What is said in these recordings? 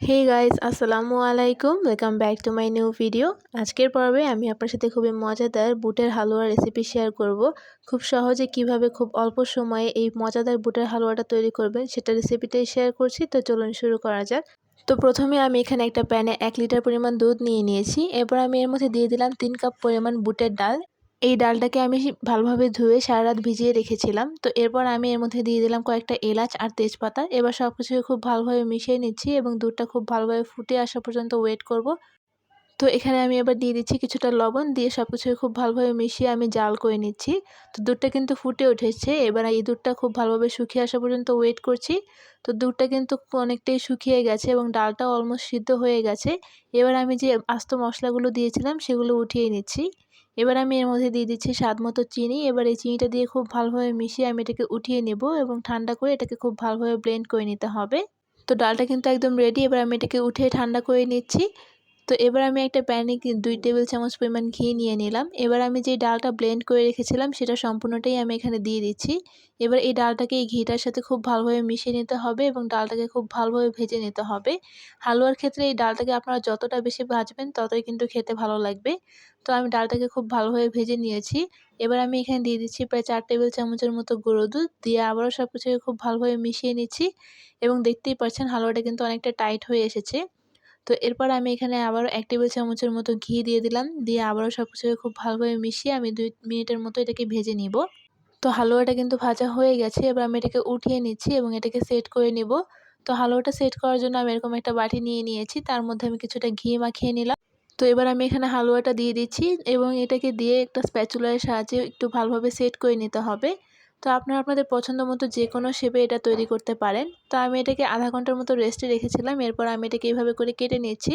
হে guys আসসালামু আলাইকুম। Welcome back to my new video আজকের পর্বে আমি আপনার সাথে খুবই মজাদার বুটের হালুয়ার রেসিপি শেয়ার করব। খুব সহজে কীভাবে খুব অল্প সময়ে এই মজাদার বুটের হালুয়াটা তৈরি করবেন, সেটা রেসিপিটাই শেয়ার করছি। তো চলুন শুরু করা যাক। তো প্রথমে আমি এখানে একটা প্যানে এক লিটার পরিমাণ দুধ নিয়ে নিয়েছি। এরপর আমি এর মধ্যে দিয়ে দিলাম তিন কাপ পরিমাণ বুটের ডাল। এই ডালটাকে আমি ভালোভাবে ধুয়ে সারা রাত ভিজিয়ে রেখেছিলাম। তো এরপর আমি এর মধ্যে দিয়ে দিলাম কয়েকটা এলাচ আর তেজপাতা। এবার সব কিছুকে খুব ভালোভাবে মিশিয়ে নিচ্ছি এবং দুধটা খুব ভালোভাবে ফুটে আসা পর্যন্ত ওয়েট করব। তো এখানে আমি এবার দিয়ে দিচ্ছি কিছুটা লবণ, দিয়ে সব কিছুকে খুব ভালোভাবে মিশিয়ে আমি জাল করে নিচ্ছি। তো দুধটা কিন্তু ফুটে উঠেছে, এবার এই দুধটা খুব ভালোভাবে শুকিয়ে আসা পর্যন্ত ওয়েট করছি। তো দুধটা কিন্তু অনেকটাই শুকিয়ে গেছে এবং ডালটাও অলমোস্ট সিদ্ধ হয়ে গেছে। এবার আমি যে আস্ত মশলাগুলো দিয়েছিলাম সেগুলো উঠিয়ে নিচ্ছি। এবার আমি এর মধ্যে দিয়ে দিচ্ছি স্বাদ মতো চিনি। এবার এই চিনিটা দিয়ে খুব ভালোভাবে মিশিয়ে আমি এটাকে উঠিয়ে নেব এবং ঠান্ডা করে এটাকে খুব ভালোভাবে ব্লেন্ড করে নিতে হবে। তো ডালটা কিন্তু একদম রেডি এবার আমি এটাকে উঠিয়ে ঠান্ডা করে নিচ্ছি। তো এবার আমি একটা প্যানে দুই টেবিল চামচ পরিমাণ ঘি নিয়ে নিলাম। এবার আমি যে ডালটা ব্লেন্ড করে রেখেছিলাম, সেটা সম্পূর্ণটাই আমি এখানে দিয়ে দিচ্ছি। এবার এই ডালটাকে এই ঘিটার সাথে খুব ভালোভাবে মিশিয়ে নিতে হবে এবং ডালটাকে খুব ভালোভাবে ভেজে নিতে হবে। হালুয়ার ক্ষেত্রে এই ডালটাকে আপনারা যতটা বেশি ভাজবেন, ততই কিন্তু খেতে ভালো লাগবে। তো আমি ডালটাকে খুব ভালোভাবে ভেজে নিয়েছি। এবার আমি এখানে দিয়ে দিচ্ছি প্রায় চার টেবিল চামচের মতো গুঁড়ো দুধ। দিয়ে আবারও সব কিছুকে খুব ভালোভাবে মিশিয়ে নিচ্ছি এবং দেখতেই পাচ্ছেন হালুয়াটা কিন্তু অনেকটা টাইট হয়ে এসেছে। তো এরপর আমি এখানে আবারও এক টেবিল চামচের মতো ঘি দিয়ে দিলাম। দিয়ে আবারও সব কিছুকে খুব ভালোভাবে মিশিয়ে আমি দুই মিনিটের মতো এটাকে ভেজে নিব। তো হালুয়াটা কিন্তু ভাজা হয়ে গেছে। এবার আমি এটাকে উঠিয়ে নিচ্ছি এবং এটাকে সেট করে নিব। তো হালুয়াটা সেট করার জন্য আমি এরকম একটা বাটি নিয়ে নিয়েছি। তার মধ্যে আমি কিছুটা ঘি মাখিয়ে নিলাম। তো এবার আমি এখানে হালুয়াটা দিয়ে দিচ্ছি এবং এটাকে দিয়ে একটা স্প্যাচুলার সাহায্যে একটু ভালোভাবে সেট করে নিতে হবে। তো আপনারা আপনাদের পছন্দ মতো যে কোনো শেপে এটা তৈরি করতে পারেন। তো আমি এটাকে আধা ঘণ্টার মতো রেস্টে রেখেছিলাম, এরপর আমি এটাকে এইভাবে করে কেটে নিয়েছি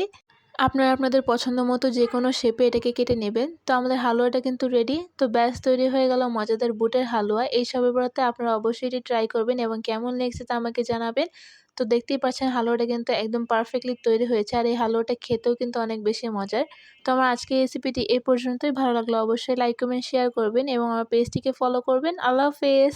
আপনারা আপনাদের পছন্দ মতো যে কোনো শেপে এটাকে কেটে নেবেন। তো আমাদের হালুয়াটা কিন্তু রেডি তো ব্যাস তৈরি হয়ে গেল মজাদার বুটের হালুয়া। এই সবের বেড়াতে আপনারা অবশ্যই এটি ট্রাই করবেন এবং কেমন লেগেছে তা আমাকে জানাবেন। তো দেখতেই পাচ্ছেন হালুয়াটা কিন্তু একদম পারফেক্টলি তৈরি হয়েছে। আর এই হালুয়াটা খেতেও কিন্তু অনেক বেশি মজার। তো আমার আজকে রেসিপিটি এই পর্যন্তই। ভালো লাগল অবশ্যই লাইক কমেন্ট শেয়ার করবেন এবং আমার পেজটিকে ফলো করবেন। আল্লাহ হাফেজ!